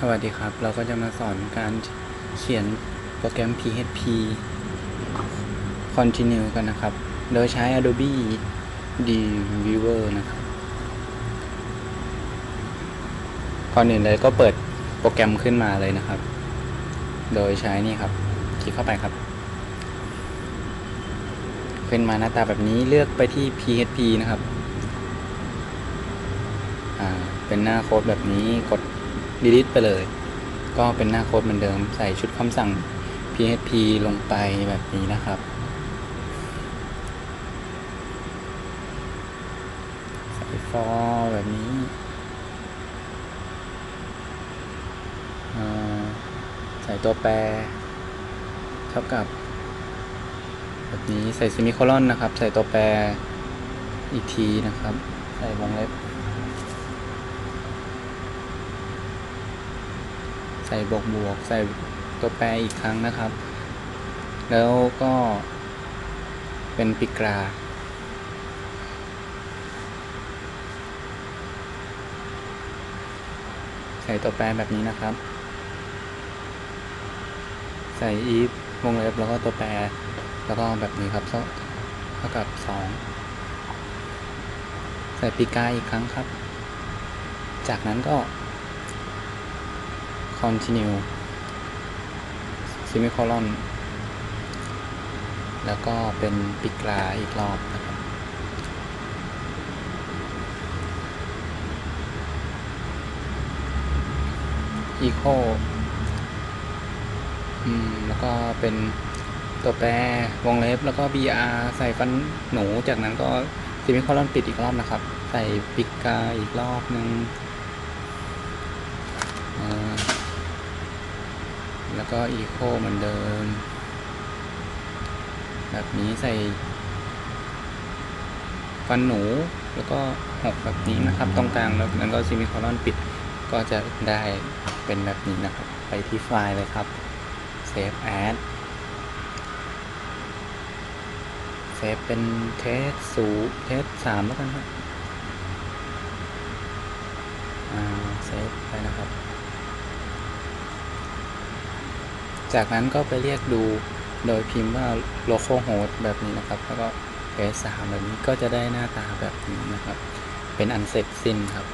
สวัสดีครับ เราก็จะมาสอนการเขียนโปรแกรม PHP Continue กันนะครับ โดยใช้ Adobe Dreamweaver นะครับ ก่อนอื่นเลยก็เปิดโปรแกรมขึ้นมาเลยนะครับ โดยใช้นี่ครับ คลิกเข้าไปครับ ขึ้นมาหน้าตาแบบนี้เลือกไปที่ PHP นะครับ เป็นหน้าโค้ดแบบนี้กด delete ไปเลย ก็เป็นหน้าโค้ดเหมือนเดิม ใส่ชุดคำสั่ง PHP ลงไปแบบนี้นะครับใส่ for แบบนี้ใส่ตัวแปรเท่ากับ แบบนี้ใส่ซิมิโคลอนนะครับ ใส่ตัวแปรอีกทีนะครับ ใส่วงเล็บ ใส่บวกบวก ใส่ตัวแปรอีกครั้งนะครับ แล้วก็เป็นปิกราใส่ตัวแปรแบบนี้นะครับ ใส่ if วงเล็บแล้วก็ตัวแปร แล้วก็แบบนี้ครับเท่ากับสองใส่ปีกาอีกครั้งครับ จากนั้นก็ continue semicolon แล้วก็เป็นปิกาอีกรอบนะครับ echo อืม แล้วก็เป็นตัวแปรวงเล็บแล้วก็ br ใส่ฟันหนูจากนั้นก็ซิมิคอลอนปิดอีกรอบนะครับ ใส่ปิกาอีกรอบหนึ่งอ่า แล้วก็อีโคเหมือนเดิม แบบนี้ใส่ ฟันหนูแล้วก็หกแบบนี้นะครับ ตรงกลางแล้วนั้นก็ซิมิคอลอนปิดก็จะได้เป็นแบบนี้นะครับ ไปที่ไฟล์เลยครับ save as เซฟเป็นเทสศูเทสสามแล้วกันครับ อ่า เซฟไปนะครับ จากนั้นก็ไปเรียกดูโดยพิมพ์ว่า localhost แบบนี้นะครับ แล้วก็เทสสามแบบนี้ก็จะได้หน้าตาแบบนี้นะครับ เป็นอันเสร็จสิ้นครับ